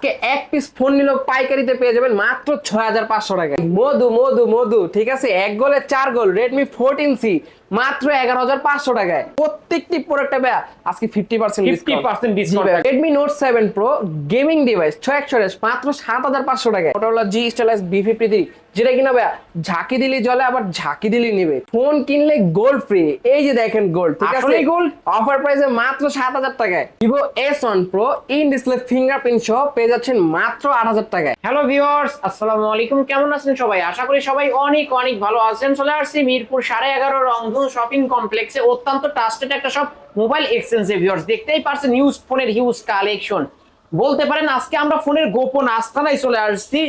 আজকে এক piece phone নিলেও পাইকারিতে পেয়ে যাবেন মাত্র ছয় হাজার পাঁচশো টাকা। মধু মধু মধু ঠিক আছে? এক গোলে চার গোল রেডমি ফোরটিন সি মাত্র এগারো হাজার পাঁচশো টাকায়। প্রত্যেকটি প্রোডাক্টে ভাইয়া আজকে ফিফটি পার্সেন্ট 50% discount থাকবে। Redmi note seven pro gaming device ছয় একশো মাত্র সাত হাজার পাঁচশো টাকায়। ওটা G stylus B fifty three যেটা কিনা ভাইয়া ঝাঁকি দিলি জলে আবার ঝাঁকি দিলি নিবে। ফোন কিনলে গোল্ড ফ্রি এই যে দেখেন গোল্ড ঠিক আছে? gold? অফার প্রাইসে মাত্র সাত হাজার টাকায়। Vivo S one pro in display fingerprint সহ পেয়ে যাচ্ছেন মাত্র আট হাজার টাকায়। হ্যালো ভিউয়ার্স আসসালামু আলাইকুম। কেমন আছেন সবাই? আশা করি সবাই অনেক অনেক ভালো আছেন। চলে আসছি মিরপুর সাড়ে এগারো রংধনু শপিং কমপ্লেক্সে অত্যন্ত ট্রাস্টেড একটা সব মোবাইল এক্সচেঞ্জে ভিউয়ার্স দেখতেই পারছেন ইউজ ফোনের হিউজ কালেকশন বলতে পারেন, আজকে আমরা ফোনের গোপন আস্থানায় চলে আসছি।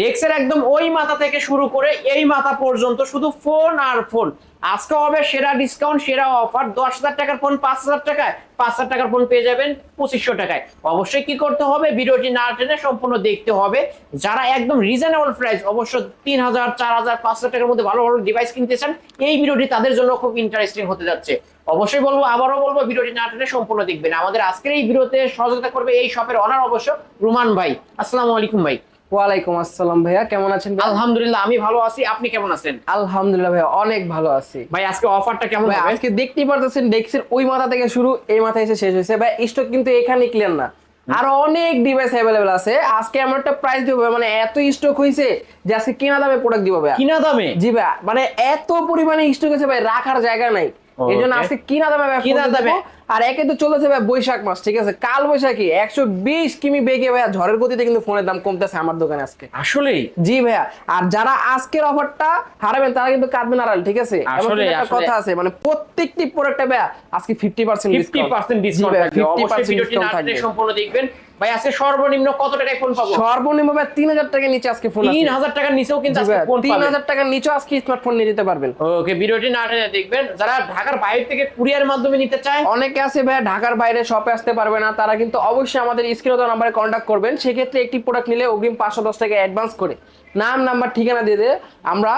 ডেক্সের একদম ওই মাথা থেকে শুরু করে এই মাথা পর্যন্ত শুধু ফোন আর ফোন আজকে হবে সেরা ডিসকাউন্ট সেরা অফার দশ হাজার টাকার ফোন পাঁচ হাজার টাকায়, পাঁচ হাজার টাকার ফোন পেয়ে যাবেন পঁচিশশো টাকায়। অবশ্যই কি করতে হবে? ভিডিওটি না টেনে সম্পূর্ণ দেখতে হবে। যারা একদম রিজনেবল প্রাইস অবশ্য তিন হাজার, চার হাজার, পাঁচ হাজার টাকার মধ্যে ভালো ভালো ডিভাইস কিনতে চান এই ভিডিওটি তাদের জন্য খুব ইন্টারেস্টিং হতে যাচ্ছে। অবশ্যই বলব, আবারও বলব, ভিডিওটি না টেনে সম্পূর্ণ দেখবেন। আমাদের আজকের এই ভিডিওতে সহযোগিতা করবে এই শপের অনার অবশ্য রুমান ভাই। আসসালামু আলাইকুম ভাই। ওয়ালাইকুম আসসালাম ভাইয়া কেমন আছেন আলহামদুলিল্লাহ আমি ভালো আছি। আপনি কেমন আছেন? আলহামদুলিল্লাহ ভাইয়া অনেক ভালো আছি। ভাই আজকে অফারটা কেমন ভাই আজকে দেখতেই পারতেছেন ডেক্সের ওই মাথা থেকে শুরু এই মাথায় এসে শেষ হয়েছে। ভাই স্টক কিন্তু এখানে ক্লিয়ার না। আরও অনেক ডিভাইস অ্যাভেলেবেল আছে। আজকে এমন একটা প্রাইস দিব মানে এত স্টক হয়েছে যে আজকে কেনা দামে প্রোডাক্ট দিব ভাই কিনা দামে? জি ভাই মানে এত পরিমাণে স্টক আছে ভাই রাখার জায়গা নাই। এই জন্য আজকে কিনা দামে কিনা দামে। আর একে তো চলেছে ভাই বৈশাখ মাস ঠিক আছে? কাল বৈশাখী একশো বিশ কিমি বেগে ভাইয়া ঝড়ের গতিতে কিন্তু ফোনের দাম কমতেছে আমার দোকানে আজকে। আসলেই জি ভাইয়া আর যারা আজকের অফারটা হারাবেন তারা কিন্তু কাটবেন আড়াল ঠিক আছে? আসলে, আসলে। কথা আছে মানে প্রত্যেকটি প্রোডাক্টে ভাইয়া আজকে fifty percent fifty percent discount থাকবে। অবশ্যই ভিডিওটি না সম্পূর্ণ দেখবেন। ভাই আজকে সর্বনিম্ন কত টাকায় ফোন পাবো? সর্বনিম্ন ভাই তিন হাজার টাকার নিচে আজকে ফোন তিন হাজার টাকার নিচেও কিন্তু আজকে ফোন তিন হাজার টাকার নিচে আজকে স্মার্টফোন নিয়ে যেতে পারবেন। ওকে ভিডিওটি না দেখবেন। যারা ঢাকার বাইরে থেকে কুরিয়ার মাধ্যমে নিতে চায় অনেকে আছে ভাই ঢাকার বাইরে শপে আসতে পারবে না। তারা কিন্তু অবশ্যই আমাদের স্ক্রিনে দেওয়া নাম্বারে কন্ট্যাক্ট করবেন। সেক্ষেত্রে একটি প্রোডাক্ট নিলে অগ্রিম পাঁচশো দশ টাকা অ্যাডভান্স করে। নাম নাম্বার ঠিকানা দিয়ে দিয়ে আমরা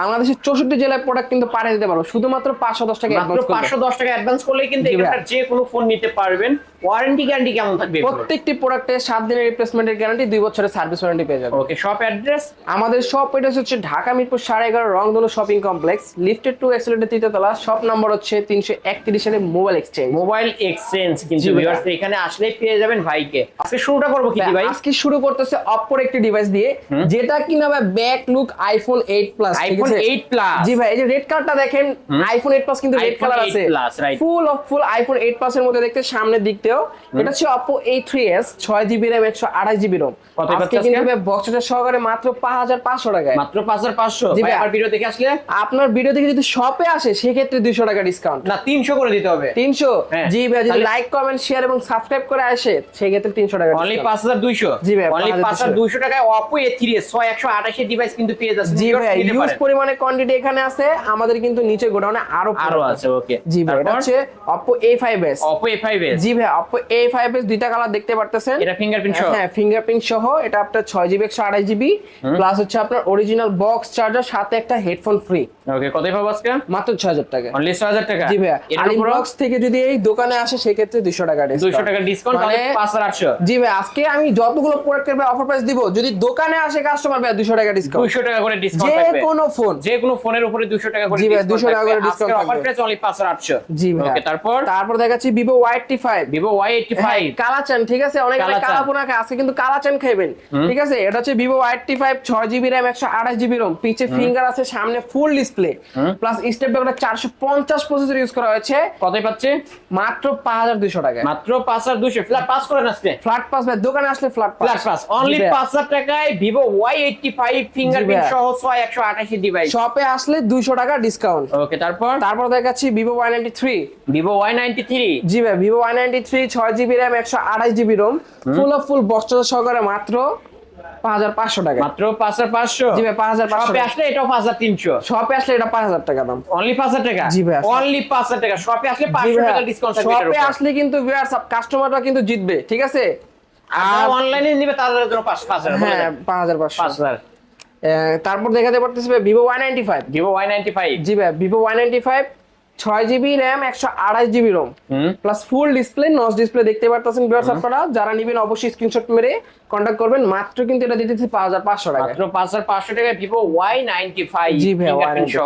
বাংলাদেশের চৌষট্টি জেলায় প্রোডাক্ট কিন্তু পাঠিয়ে দিতে পারব। শুধুমাত্র পাঁচশো দশ টাকা পাঁচশো দশ টাকা অ্যাডভান্স করলেই কিন্তু যে কোনো ফোন নিতে পারবেন। ওয়ারেন্টি গ্যারান্টি কেমন থাকবে প্রত্যেকটি প্রোডাক্টে সাত দিনের রিপ্লেসমেন্টের গ্যারান্টি দুই বছরের সার্ভিস ওয়ারেন্টি পেয়ে যাবে ওকে শপ অ্যাড্রেস আমাদের শপ এটা হচ্ছে ঢাকা মিরপুর সাড়ে এগারো Rongdhonu shopping complex lifted to escalator তৃতীয় তলা শপ নম্বর হচ্ছে তিনশো একত্রিশ সালে মোবাইল এক্সচেঞ্জ মোবাইল এক্সচেঞ্জ কিন্তু এখানে আসলেই পেয়ে যাবেন ভাইকে। আজকে শুরুটা করব কি ভাই? আজকে শুরু করতেছে অপর একটি ডিভাইস দিয়ে যেটা back look iPhone 8 plus iPhone 8 plus জি ভাই এই যে রেড কালারটা দেখেন আইফোন 8 প্লাস কিন্তু রেড কালার আছে। Full of full iPhone 8 plus এর মধ্যে দেখতে সামনের এটা হচ্ছে Oppo A3s 6GB RAM 128GB ROM কত আজকে কিন্তু? ভাই বক্সটা সহকারে মাত্র 5500 টাকায়। মাত্র পাঁচ হাজার পাঁচশো। জি ভাই ভাই। আমার ভিডিও দেখে আসলে? আপনার ভিডিও থেকে যদি শপে আসে সেক্ষেত্রে 200 টাকা ডিসকাউন্ট না তিনশো করে দিতে হবে। 300 হ্যাঁ। জি ভাই যদি লাইক কমেন্ট শেয়ার এবং সাবস্ক্রাইব করে আসে সেক্ষেত্রে 300 টাকা অনলি discount। পাঁচ হাজার দুইশো। জি ভাই, অনলি 5200 পাঁচ হাজার দুইশো টাকায় থ্রি এস ছয় একশো ডিভাইস কিন্তু পেয়ে যাচ্ছে জি ভাই ইউজ পরিমাণে কোয়ান্টিটি এখানে আছে আমাদের কিন্তু নিচে গোডাউনে আরও আরও আছে। ওকে জি ভাই এটা হচ্ছে Oppo A5s Oppo A five S জি ভাই Oppo A5s দুইটা কালার দেখতে পারতেছেন। এটা ফিঙ্গারপ্রিন্ট সহ? হ্যাঁ ফিঙ্গারপ্রিন্ট সহ এটা আপনার 6GB 128GB প্লাস হচ্ছে আপনার অরিজিনাল বক্স চার্জার সাথে একটা হেডফোন ফ্রি ওকে কতই পাবো আজকে? মাত্র 6000 টাকা। অনলি ছয় হাজার টাকা? জি ভাই বক্স থেকে যদি এই দোকানে আসে সেক্ষেত্রে 200 টাকা। দুইশো টাকা ডিসকাউন্ট তাহলে মানে- জি ভাই আজকে আমি যতগুলো প্রোডাক্টের ভাই অফার প্রাইস দিব যদি দোকানে আসে কাস্টমার 200 টাকা ডিসকাউন্ট টাকা করে ডিসকাউন্ট যে কোনো ফোন যে কোনো ফোনের উপরে দুশো টাকা করে জি ভাই, discount 200 টাকা করে আজকের অফার প্রাইস অনলি পাঁচ হাজার আটশো। জি ভাই। ওকে তারপর? তারপর দেখাচ্ছি Vivo Y eighty five Vivo Y eighty five Kalachan ঠিক আছে? অনেক কালা পোনা খায় আজকে কিন্তু কালাচান খাইবেন। ঠিক আছে? এটা হচ্ছে একশো আঠাশ জিবি রোম পিছে ফিঙ্গার আছে সামনে ফুল ডিসপ্লে প্লাস স্টেপ ব্যাকটা চারশো পঞ্চাশ প্রসেসর ইউজ করা হয়েছে। কতই পাচ্ছে? মাত্র পাঁচ হাজার দুইশো টাকায়। মাত্র পাঁচ হাজার দুশো ফ্ল্যাট পাস করেন আজকে? ফ্ল্যাট পাস ভাই দোকানে আসলে ফ্ল্যাট পাস ফ্ল্যাট পাস অনলি পাঁচ হাজার টাকায় ভিভো ওয়াই ফিঙ্গারপ্রিন্ট সহ ডিভাইস শপে আসলে টাকা ডিসকাউন্ট ওকে তারপর? তারপর দেখাচ্ছি জি ভাই ফুল অফ ফুল বক্স সহকারে মাত্র পাঁচ হাজার পাঁচশো টাকা। মাত্র পাঁচ হাজার পাঁচশো? জি ভাই, 5500 শপে আসলে এটাও পাঁচ হাজার তিনশো। শপে আসলে এটা পাঁচ হাজার টাকা দাম। অনলি পাঁচ হাজার টাকা? জি ভাই, অনলি পাঁচ হাজার টাকা। শপে আসলে পাঁচশো টাকা ডিসকাউন্ট শপে আসলে কিন্তু ভিউয়ার্স কাস্টমাররা কিন্তু জিতবে ঠিক আছে? আর অনলাইনে নিবে তাদের জন্য পাঁচ পাঁচ হাজার বলে হ্যাঁ দেন। পাঁচ হাজার পাঁচশো। পাঁচ হাজার। তারপর দেখাতে পারতেছি Vivo Y ninety five Vivo Y ninety five জি ভাই ভিভো ওয়াই নাইনটি ফাইভ ছয় জিবি র্যাম একশো আড়াই GB ROM plus full display নস display দেখতে পারতেছেন ভিউয়ার্স আপনারা। যারা নেবেন অবশ্যই স্ক্রিনশট মেরে কন্ট্যাক্ট করবেন। মাত্র কিন্তু এটা দিতেছি পাঁচ হাজার পাঁচশো টাকা পাঁচ হাজার পাঁচশো টাকা ভিভো ওয়াই নাইনটি ফাইভ জি ভাই Y95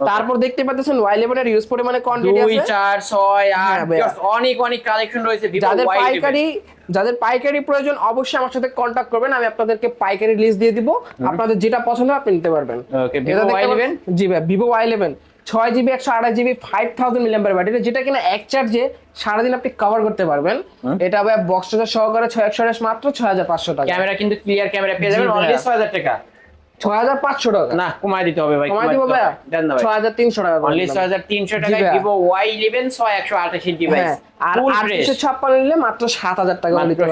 তারপর দেখতে পাচ্ছেন ওয়াই ইলেভেন এর ইউজ পরিমাণে কোয়ান্টিটি আছে। চার ছয় আট হ্যাঁ ভাইয়া। just অনেক অনেক কালেকশন রয়েছে যাদের পাইকারি যাদের পাইকারি প্রয়োজন অবশ্যই আমার সাথে কন্ট্যাক্ট করবেন আমি আপনাদেরকে পাইকারি লিস্ট দিয়ে দিব। আপনাদের যেটা পছন্দ আপনি নিতে পারবেন। Vivo দেখতে Y11? পাচ্ছেন- জি ভাই ভিভো ওয়াই ইলেভেন ছয় জিবি একশো আড়াই GB five thousand milliampere battery যেটা কিনা এক চার্জে সারাদিন আপনি কভার করতে পারবেন। এটা ভাই বক্স সহকারে ছয় একশো মাত্র ছয় হাজার পাঁচশো টাকা। ক্যামেরা কিন্তু ক্লিয়ার ক্যামেরা পেয়ে যাবেন। অনলি ছয় হাজার টাকা। ছয় হাজার পাঁচশো টাকা। না কমায় দিতে হবে ভাই দিব ছয় হাজার তিনশো টাকা অনলি ছয় হাজার তিনশো ওয়াই ইলেভেন ছয় একশো ডিভাইস হ্যাঁ। আর ফুল আট ফ্রেশ দুশো ছাপ্পান্ন নিলে মাত্র সাত হাজার টাকা মাত্র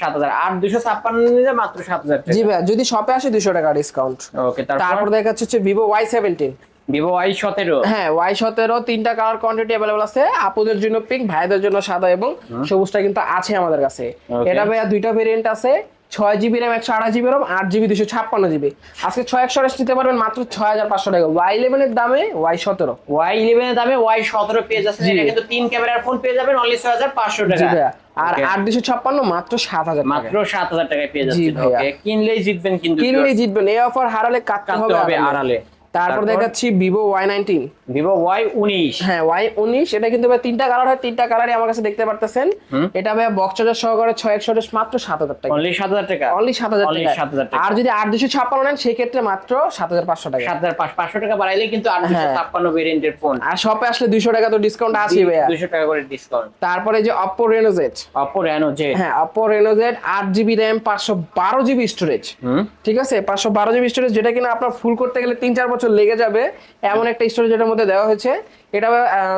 সাত হাজার- আর দুশো ছাপ্পান্ন নিলে মাত্র সাত হাজার জি টাকা যদি শপে আসে দুশো টাকা ডিসকাউন্ট ওকে তারপর? দেখাচ্ছে হচ্ছে Vivo Y seventeen Vivo Y সতেরো। হ্যাঁ ওয়াই সতেরো তিনটা কালার কোয়ান্টিটি অ্যাভেলেবল আছে। আপুদের জন্য পিঙ্ক ভাইদের জন্য সাদা এবং সবুজটা কিন্তু আছে আমাদের কাছে। এটা ভাইয়া দুইটা ভেরিয়েন্ট আছে। ছয় জিবি র্যাম একশো আড়াই জিবি রম আট জিবি দুশো ছাপ্পান্ন জিবি আজকে ছয় একশো আঠাশ নিতে পারবেন মাত্র ছয় হাজার পাঁচশো টাকা। ওয়াই ইলেভেনের দামে ওয়াই সতেরো। ওয়াই ইলেভেনের দামে ওয়াই সতেরো পেয়ে যাচ্ছেন। জি। এটা কিন্তু তিন ক্যামেরার ফোন পেয়ে যাবেন অনলি ছয় হাজার পাঁচশো টাকা। আর আট দুশো ছাপ্পান্ন মাত্র সাত হাজার মাত্র সাত হাজার টাকায় পেয়ে যাচ্ছেন। কিনলেই জিতবেন কিন্তু কিনলেই জিতবেন। এই অফার হারালে কাটতে হবে। আড়ালে। তারপর দেখাচ্ছি Vivo Y nineteen Vivo Y উনিশ। হ্যাঁ ওয়াই উনিশ এটা কিন্তু ভাই তিনটা কালার হয় তিনটা কালারই আমার কাছে দেখতে পারতেছেন। এটা ভাই বক্স চার্জার সহকারে ছয় একশো মাত্র সাত হাজার টাকা। অনলি সাত হাজার টাকা। অনলি সাত হাজার টাকা 7,000 টাকা। আর যদি আট দুশো ছাপ্পান্ন নেন সেক্ষেত্রে মাত্র সাত হাজার পাঁচশো টাকা। সাত হাজার পাঁচশো টাকা বাড়াইলে কিন্তু আট দুশো হ্যাঁ। ছাপ্পান্ন ভেরিয়েন্টের ফোন আর শপে আসলে দুইশো টাকা তো ডিসকাউন্ট আছে ভাইয়া। দুশো টাকা করে ডিসকাউন্ট তারপরে যে অপো অপো রেনো জে হ্যাঁ অপো রেনোজেট আট জিবি র্যাম পাঁচশো বারো জিবি স্টোরেজ ঠিক আছে? পাঁচশো বারো জিবি স্টোরেজ যেটা কিনা আপনার ফুল করতে গেলে তিন চার বছর লেগে যাবে। এমন একটা স্টোরেজ এটার মধ্যে দেওয়া হয়েছে। এটা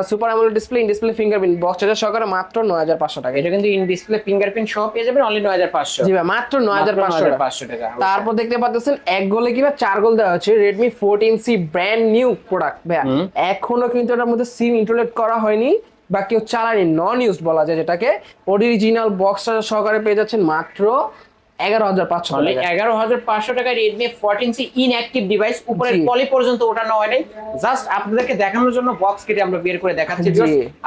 super AMOLED display in display fingerprint box charger সহকারে মাত্র নয় হাজার পাঁচশো টাকা। এটা কিন্তু ইন ডিসপ্লে ফিঙ্গারপ্রিন্ট সহ পেয়ে যাবেন অনলি নয় হাজার পাঁচশো। জি ভাই মাত্র নয় হাজার পাঁচশো টাকা। তারপর দেখতে পাচ্ছেন এক গোলে কিংবা চার গোল দেওয়া হচ্ছে Redmi fourteen C brand new product ভাইয়া। এখনও কিন্তু এটার মধ্যে সিম ইন্টারলেট করা হয়নি বা কেউ চালানি নন ইউজ বলা যায় যেটাকে। অরিজিনাল বক্স সহকারে পেয়ে যাচ্ছেন মাত্র এগারো হাজার পাঁচশো এগারো হাজার পাঁচশো টাকা Redmi fourteen C inactive device উপরের পলি পর্যন্ত ওঠানো হয় নাই। জাস্ট আপনাদেরকে দেখানোর জন্য বক্স কেটে আমরা বের করে দেখাচ্ছি।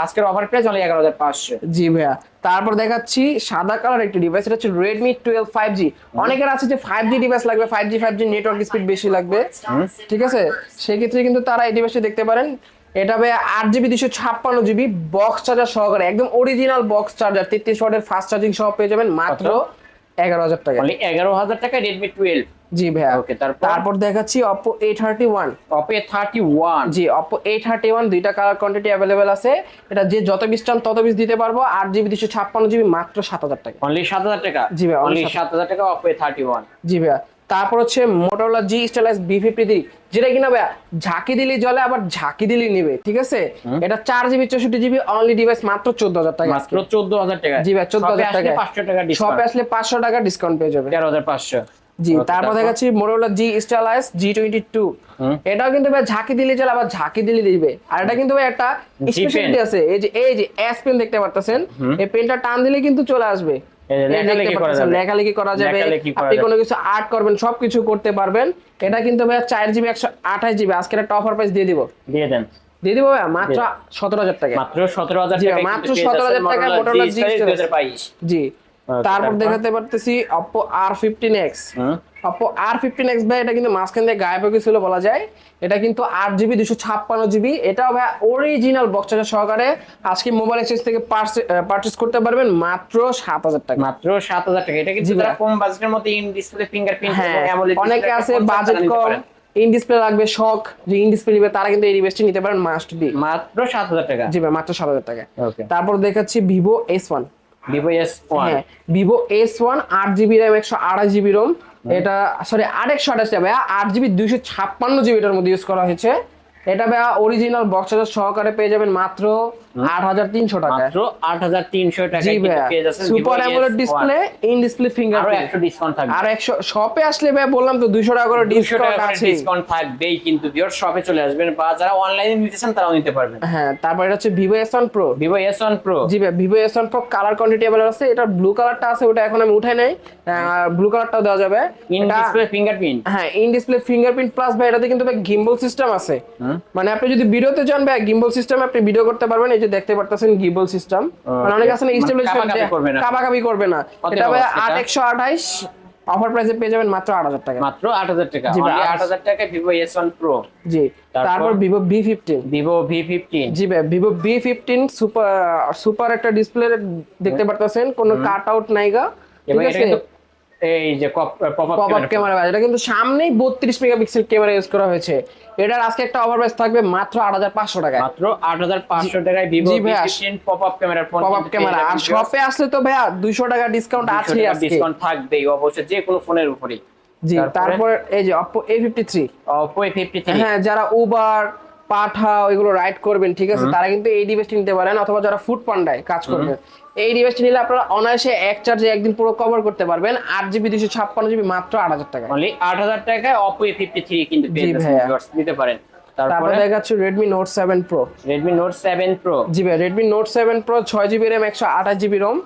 আজকের অফার প্রাইস এগারো হাজার পাঁচশো। জি ভাইয়া। তারপর দেখাচ্ছি সাদা কালার একটি ডিভাইস এটা হচ্ছে রেডমি টুয়েলভ ফাইভ জি অনেকের আছে যে ফাইভ জি ডিভাইস লাগবে five G five G network speed বেশি লাগবে। ঠিক আছে? সেক্ষেত্রে কিন্তু তারা এই ডিভাইসটি দেখতে পারেন। এটা ভাই আট জিবি দুশো ছাপ্পান্ন জিবি বক্স চার্জার সহকারে একদম অরিজিনাল বক্স চার্জার তেত্রিশ ওয়াটের ফাস্ট চার্জিং সহ পেয়ে যাবেন। মাত্র এগারো হাজার টাকা। এগারো হাজার টাকা রেডমি টুয়েলভ জি ভাইয়া। ওকে তারপর? দেখাচ্ছি Oppo A thirty one Oppo thirty one G Oppo A thirty one দুইটা কালার কোয়ান্টিটি অ্যাভেলেবেল আছে। এটা যে যত পিস চান তত পিস দিতে পারব। আট জিবি দুশো ছাপ্পান্ন জিবি মাত্র সাত হাজার টাকা। অনলি সাত হাজার টাকা? জি ভাই, অনলি সাত হাজার টাকা অপে থার্টি ওয়ান জি ভাইয়া। তারপর হচ্ছে Motorola G stylus B fifty three যেটা কিনা ভাইয়া ঝাঁকি দিলেই জলে আবার ঝাঁকি দিলেই নিবে ঠিক আছে? এটা চার জিবি চৌষট্টি জিবি অনলি ডিভাইস মাত্র চোদ্দ হাজার টাকা মাত্র চোদ্দ হাজার টাকা। জি ভাই চোদ্দ হাজার টাকা। পাঁচশো টাকা শপে আসলে পাঁচশো টাকা ডিসকাউন্ট পেয়ে যাবে। তেরো হাজার পাঁচশো। জি তারপর দেখাচ্ছি Motorola G stylus G twenty two এটাও কিন্তু ভাই ঝাঁকি দিলে চলে আবার ঝাঁকি দিলে দিবে আর এটা কিন্তু ভাই একটা স্পেশালিটি আছে। এই যে এই যে এস পেন দেখতে পারতেছেন এই পেনটা টান দিলে কিন্তু চলে আসবে। লেখালেখি করা যাবে। আপনি কোনো কিছু আর্ট করবেন সবকিছু করতে পারবেন। এটা কিন্তু ভাইয়া চার জিবি একশো আঠাশ জিবি আজকে একটা অফার প্রাইস দিয়ে দিব। দিয়ে দেন। দিয়ে দিব ভাইয়া? মাত্র সতেরো হাজার টাকা। মাত্র সতেরো হাজার টাকা মাত্র 17,000 টাকায় Motorola G দুই series। হাজার বাইশ। জি তারপর তারপর? দেখাতে পারতেছি Oppo R fifteen X Oppo R fifteen X ভাই এটা কিন্তু মাঝখান দিয়ে গায়েব হয়ে গেছিল বলা যায়। এটা কিন্তু আট জিবি দুশো ছাপ্পান্ন জিবি এটাও ভাই অরিজিনাল বক্স চার্জার সহকারে আজকে মোবাইল এক্সচেঞ্জ থেকে পারচেস করতে পারবেন মাত্র সাত হাজার টাকা। মাত্র সাত হাজার টাকা। এটা কিন্তু যারা কম বাজেটের মধ্যে ইন ডিসপ্লে ফিঙ্গারপ্রিন্ট হ্যাঁ অনেকে আছে বাজেট কম ইন ডিসপ্লে লাগবে শখ যে ইন ডিসপ্লে নিবে তারা কিন্তু এই ডিভাইসটি নিতে পারেন মাস্ট বি মাত্র সাত হাজার টাকা। জি ভাই মাত্র সাত হাজার টাকা। তারপর দেখাচ্ছি Vivo S one Vivo S one Vivo S one আট জিবি র্যাম একশো আড়াই জিবি রোম এটা সরি আট একশো আঠাশ ভাইয়া আট জিবি দুইশো ছাপ্পান্ন জিবি এটার মধ্যে ইউজ করা হয়েছে। এটা ভাইয়া অরিজিনাল বক্স সহকারে পেয়ে যাবেন মাত্র আট হাজার তিনশো টাকা। মাত্র আট হাজার তিনশো টাকা পেয়ে যাচ্ছেন super AMOLED display in display আরও ফিঙ্গারপ্রিন্ট একশো ডিসকাউন্ট থাকবে। আর একশো শপে আসলে ভাই বললাম তো দুইশো টাকা করে ডিসকাউন্ট আছে ডিসকাউন্ট থাকবেই কিন্তু ভিউয়ার শপে চলে আসবেন বা যারা অনলাইনে নিতে চান তারাও নিতে পারবেন। হ্যাঁ তারপর এটা হচ্ছে Vivo S one pro Vivo S জি ভাই Vivo S one colour quantity available আছে। এটা ব্লু কালারটা আছে ওটা এখন আমি উঠাই নাই। ব্লু কালারটাও দেওয়া যাবে। ইন ডিসপ্লে ফিঙ্গারপ্রিন্ট হ্যাঁ ইন ডিসপ্লে ফিঙ্গারপ্রিন্ট প্লাস ভাই এটাতে কিন্তু ভাই গিম্বল সিস্টেম আছে। মানে আপনি যদি ভিডিওতে যান ভাই গিম্বল সিস্টেম আপনি ভিডিও করতে পারবেন। যে দেখতে পারতেছেন গিবল সিস্টেম। মানে অনেক আছে না মানে স্টেবল কাবাকাবি করবে না। এটা ভাই আছে এটা? আট একশো আঠাইশ। অফার প্রাইসে পেয়ে যাবেন মাত্র আট হাজার টাকা। মাত্র আট হাজার টাকা। জি ভাই, আট হাজার টাকা ভিভো এস ওয়ান প্রো জি। তারপর? ফিফটিন ভিভো ভি ফিফটিন জি ভাই Vivo V fifteen super super একটা ডিসপ্লে দেখতে পারতেছেন। কোনো কাট আউট নাইগা ঠিক আছে? এই যে pop up pop up camera এটা কিন্তু সামনেই বত্রিশ মেগাপিক্সেল ক্যামেরা ইউজ করা হয়েছে। এটার আজকে একটা অফার প্রাইস থাকবে মাত্র আট হাজার পাঁচশো টাকায়। মাত্র আট হাজার পাঁচশো টাকায় ভিভো জি ভি ভাইয়া। পপ আপ ক্যামেরার ফোন পপ আপ ক্যামেরা আর শপে আসলে তো ভাইয়া দুইশো টাকা ডিসকাউন্ট আছে আজকে। ডিসকাউন্ট থাকবেই অবশ্যই যে কোনো ফোনের উপরেই। জি তারপর? এই যে অপো এ ফিফটি থ্রি হ্যাঁ যারা উবার পাঠা এগুলো রাইড করবেন ঠিক আছে? তারা কিন্তু এই ডিভাইসটি নিতে পারেন অথবা যারা ফুড পান্ডায় কাজ করবেন এই ডিভাইসটি নিলে আপনারা অনায়াসে এক চার্জে একদিন পুরো কভার করতে পারবেন আট জিবি দুশো ছাপ্পান্ন জিবি মাত্র আট হাজার টাকা অনলি আট হাজার টাকায় অপো এ ফিফটি থ্রি কিন্তু নিতে পারেন। তারপরে? দেখা যাচ্ছে Redmi note seven pro Redmi note seven pro জি ভাই রেডমি নোট সেভেন প্রো ছয় জিবি একশো আঠাশ জিবি রোম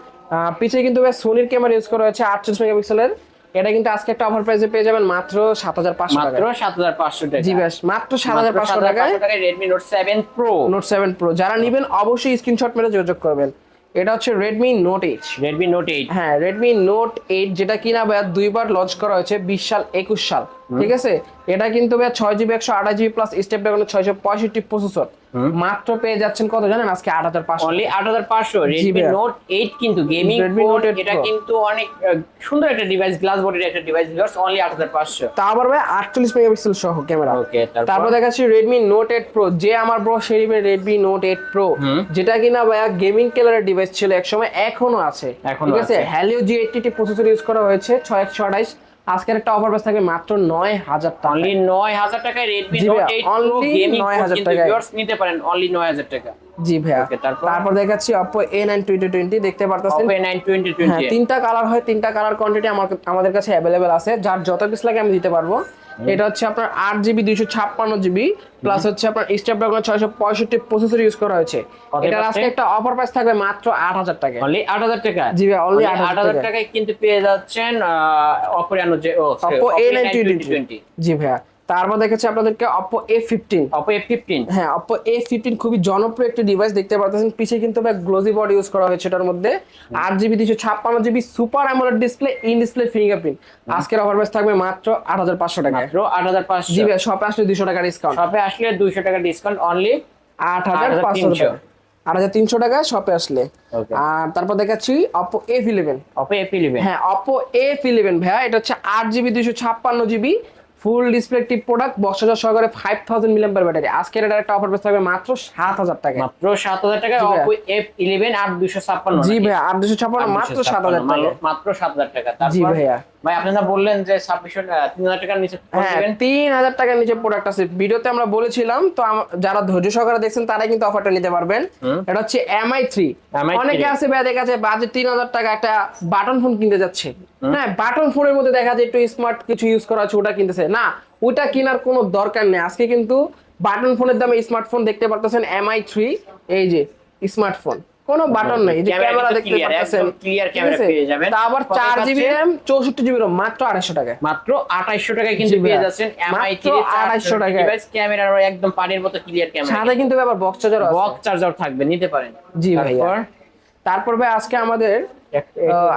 পিছিয়ে কিন্তু ভাই সোনির ক্যামেরা ইউজ করা হয়েছে আটচল্লিশ মেগাপিক্সেলের এটা কিন্তু আজকে একটা অফার প্রাইসে পেয়ে যাবেন মাত্র সাত হাজার পাঁচশো মাত্র টাকা সাত হাজার পাঁচশো টাকা জি ব্যাস মাত্র সাত হাজার পাঁচশো টাকায়। টাকায় Redmi note seven pro note seven pro যারা নেবেন অবশ্যই স্ক্রিনশট মেরে যোগাযোগ করবেন। এটা হচ্ছে Redmi note eight Redmi note eight হ্যাঁ রেডমি নোট এইট যেটা কিনা দুইবার লঞ্চ করা হয়েছে বিশ সাল একুশ সাল। ঠিক আছে? এটা কিন্তু ভাইয়া ছয় জিবি একশো আঠাশ জিবি প্লাস স্টেপ ড্রাগন ছয়শো পঁয়ষট্টি প্রসেসর মাত্র পেয়ে যাচ্ছেন কত জানেন? আজকে আট হাজার পাঁচশো। অনলি আট হাজার পাঁচশো। রেডমি নোট এইট কিন্তু গেমিং 8 এটা কিন্তু অনেক সুন্দর একটা ডিভাইস গ্লাস বডির একটা ডিভাইস ভিউয়ার্স অনলি আট হাজার পাঁচশো। তা আবার ভাই আটচল্লিশ মেগাপিক্সেল সহ ক্যামেরা। ওকে তারপর? দেখাচ্ছি রেডমি নোট এইট প্রো যে আমার ব্রো সেই রেডমি নোট এইট প্রো যেটা কিনা ভাইয়া গেমিং কেলারের ডিভাইস ছিল একসময় এখনও আছে। এখনও ঠিক আছে? আছে। Helio G eighty processor use করা হয়েছে ছয় একশো আঠাইশ আজকের একটা অফার প্রাইস থাকবে মাত্র নয় হাজার টাকা অনলি নয় হাজার টাকায় Redmi Note note Pro eight pro gaming 9,000 কিন্তু টাকায়। নিতে পারেন অনলি নয় হাজার টাকা জি ভাইয়া। তারপর? দেখাচ্ছি Oppo A nine twenty twenty দেখতে পারতেছেন? অপো নাইন টোয়েন্টি হ্যাঁ টোয়েন্টি তিনটা কালার হয় তিনটা কালার কোয়ান্টিটি আমার আমাদের কাছে অ্যাভেলেবেল আছে। যার যত পিস লাগে আমি দিতে পারব। এটা হচ্ছে আপনার আট জিবি দুইশো ছাপ্পান্ন জিবি প্লাস হচ্ছে আপনার স্ন্যাপড্রাগন ছয়শো পঁয়ষট্টি প্রসেসর ইউজ করা হয়েছে। এটার আজকে একটা অফার প্রাইস থাকবে মাত্র আট হাজার টাকা অনলি আট হাজার টাকা? জি ভাই, 8,000 আট হাজার টাকায়। কিন্তু পেয়ে যাচ্ছেন অপো রেনো যে অপো এ নাইন টোয়েন্টি জি ভাইয়া। তারপর দেখেছি আপনাদেরকে Oppo A fifteen Oppo A fifteen হ্যাঁ অপো এ ফিফটিন খুবই জনপ্রিয় একটি ডিভাইস দেখতে পাচ্ছেন পিছিয়ে কিন্তু গ্লোজি বডি ইউজ করা হয়েছে এটার মধ্যে। আট জিবি দুশো ছাপ্পান্ন GB super AMOLED display in display fingerprint আজকের অফার প্রাইস থাকবে মাত্র আট হাজার পাঁচশো টাকা। মাত্র আট হাজার পাঁচশো। জিবি শপে আসলে দুশো টাকা ডিসকাউন্ট শপে আসলে দুইশো টাকা ডিসকাউন্ট অনলি আট হাজার পাঁচশো টাকা। আট হাজার তিনশো টাকা শপে আসলে। আর তারপর দেখাচ্ছি Oppo F eleven Oppo F eleven হ্যাঁ অপো এফ ইলেভেন ভাইয়া এটা হচ্ছে আট জিবি দুশো ছাপ্পান্ন GB full display product product বক্সাজার সহকারে ফাইভ থাউজেন্ড মিলিয়াম্পার ব্যাটারি আজকের এটা একটা অফার প্রাইস থাকবে মাত্র সাত হাজার টাকা মাত্র সাত হাজার টাকা অপো এফ ইলেভেন আট দুশো ছাপ্পান্ন জি ভাইয়া আট দুশো ছাপ্পান্ন মাত্র সাত হাজার টাকা মাত্র সাত হাজার টাকা। জি ভাইয়া। ভাই আপনি না বললেন যে ছাব্বিশশো তিন হাজার টাকার নিচে হ্যাঁ তিন হাজার টাকার নিচে প্রোডাক্ট আছে। ভিডিওতে আমরা বলেছিলাম তো যারা ধৈর্য সহকারে দেখছেন তারাই কিন্তু অফারটা নিতে পারবেন। এটা হচ্ছে এমআই থ্রি অনেকে আছে দেখা যায় বাজেট তিন হাজার টাকা একটা বাটন ফোন কিনতে যাচ্ছে। হ্যাঁ বাটন ফোনের মধ্যে দেখা যায় একটু স্মার্ট কিছু ইউজ করা আছে ওটা কিনতেছে। না ওটা কেনার কোনো দরকার নেই। আজকে কিন্তু বাটন ফোনের দামে স্মার্টফোন দেখতে পারতেছেন এমআই থ্রি এই যে স্মার্টফোন কোনো বাটন নাই যে ক্যামেরা দেখতে ঠিক camera আছে? পেয়ে যাবেন। তা আবার কত চার জিবি পাচ্ছেন? র্যাম চৌষট্টি জিবি রোম মাত্র আড়াইশো টাকা মাত্র আঠাইশশো টাকায় কিন্তু পেয়ে যাচ্ছেন মাত্র 2800 টাকায়। ডিভাইস ক্যামেরা একদম পানির মতো ক্লিয়ার ক্যামেরা সাথে কিন্তু আবার বক্স চার্জার আছে বক্স চার্জার থাকবে নিতে পারেন জি ভাইয়া। তারপর তারপর ভাই আজকে আমাদের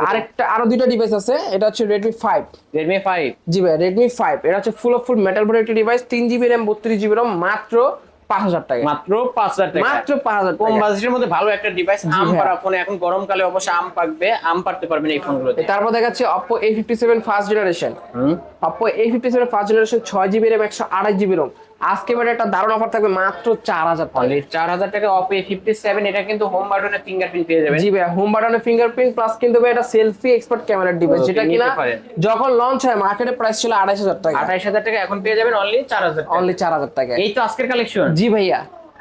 আরেকটা আরও দুইটা ডিভাইস আছে এটা হচ্ছে Redmi five Redmi five G ভাই রেডমি ফাইভ এটা হচ্ছে full of full metal board একটা ডিভাইস তিন জিবি র্যাম বত্রিশ জিবি র্যাম মাত্র পাঁচ হাজার টাকা। মাত্র পাঁচ হাজার টাকা। মাত্র পাঁচ হাজার কম বাজেটের মধ্যে ভালো একটা ডিভাইস আম। পাড়া ফোনে। এখন গরমকালে অবশ্যই আম পাকবে আম পারতে পারবেন এই ফোনগুলোতে। তারপর দেখা যাচ্ছে Oppo A fifty seven first generation Oppo A fifty seven first generation ছয় জিবি র্যাম একশো আড়াই জিবি রোম আজকে বেটা একটা দারুণ অফার থাকবে মাত্র চার হাজার টাকা। চার হাজার টাকা অপো ফিফটি সেভেন এটা কিন্তু হোম বাটনে ফিঙ্গারপ্রিন্ট পেয়ে যাবেন। জি ভাই হোম বাটনে ফিঙ্গারপ্রিন্ট প্লাস কিন্তু ভাই এটা সেলফি এক্সপার্ট ক্যামেরা ডিভাইস যেটা কিনা যখন লঞ্চ হয় মার্কেটে প্রাইস ছিল আড়াইশ হাজার টাকা। আঠাইশ হাজার টাকা এখন পেয়ে যাবেন অনলি চার হাজার টাকা। অনলি চার হাজার টাকা। এই তো আজকের কালেকশন জি ভাইয়া।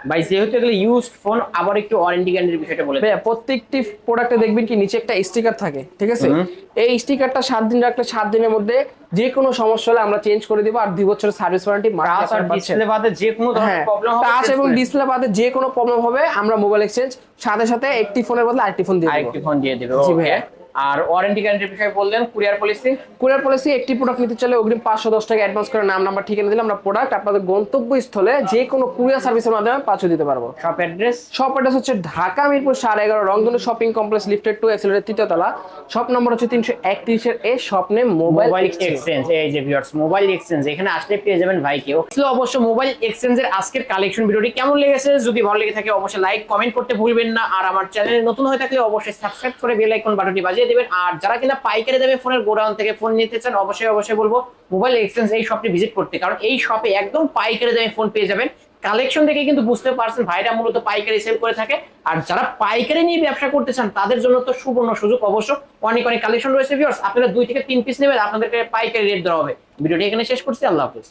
ভাই যেহেতু এগুলো ইউজড ফোন আবার একটু ওয়ারেন্টি গ্যারান্টির বিষয়টা বলে। ভাইয়া প্রত্যেকটি প্রোডাক্টে দেখবেন কি নিচে একটা স্টিকার থাকে ঠিক আছে? এই স্টিকারটা সাত দিন রাখলে সাত দিনের মধ্যে যে কোনো সমস্যা হলে আমরা চেঞ্জ করে দিব আর দুই বছরের সার্ভিস ওয়ারেন্টি টাচ আর ডিসপ্লে বাদে যে কোনো ধরনের হ্যাঁ প্রবলেম হবে টাচ এবং ডিসপ্লে বাদে যে কোনো প্রবলেম হবে আমরা মোবাইল এক্সচেঞ্জ সাথে সাথে একটি ফোনের বদলে আরেকটি ফোন দিয়ে দেবো। আরেকটি ফোন দিয়ে দিবে জি ভাইয়া। আর ওয়ারেন্টি গ্যারান্টির বিষয়ে বললেন কুরিয়ার পলিসি কুরিয়ার পলিসি একটি প্রোডাক্ট নিতে চাইলে অগ্রিম পাঁচশো দশ টাকা অ্যাডভান্স করে নাম নাম্বার ঠিকানা দিলে আমরা প্রোডাক্ট আপনাদের গন্তব্যস্থলে যে কোনো কুরিয়ার সার্ভিসের মাধ্যমে পাঠিয়ে দিতে পারব। শপ অ্যাড্রেস শপ অ্যাড্রেস হচ্ছে ঢাকা মিরপুর সাড়ে এগারো রংধনু শপিং কমপ্লেক্স লিফটেড টু এক্সেলের তৃতীয় তলা। শপ নম্বর হচ্ছে তিনশো একত্রিশের এ স্বপ্নে মোবাইল মোবাইল এক্সচেঞ্জ এই যে ভিউয়ার্স মোবাইল এক্সচেঞ্জ এখানে আসলে পেয়ে যাবেন ভাইকে। ছিল অবশ্য মোবাইল এক্সচেঞ্জের আজকের কালেকশন ভিডিওটি কেমন লেগেছে? যদি ভালো লেগে থাকে অবশ্যই লাইক কমেন্ট করতে ভুলবেন না। আর আমার চ্যানেলে নতুন হয়ে থাকলে অবশ্যই সাবস্ক্রাইব করে বেল আইকন বাটনটি বাজিয়ে দিবেন। আর যারা কিনা পাইকারি দামে ফোনের গোডাউন থেকে ফোন নিতে চান, অবশ্যই অবশ্যই বলব মোবাইল এক্সচেঞ্জ এই শপটি ভিজিট করতে। কারণ এই শপে একদম পাইকারি দামে ফোন পেয়ে যাবেন। কালেকশন দেখে কিন্তু বুঝতে পারছেন, ভাইরা মূলত পাইকারি সেল করে থাকে। আর যারা পাইকারি নিয়ে ব্যবসা করতে চান, তাদের জন্য তো সুবর্ণ সুযোগ অবশ্য। অনেক অনেক কালেকশন রয়েছে ভিউয়ার্স আপনারা দুই থেকে তিন পিস নেবেন, আপনাদেরকে পাইকারি রেট দেওয়া হবে। ভিডিওটি এখানে শেষ করছি, আল্লাহ হাফিজ।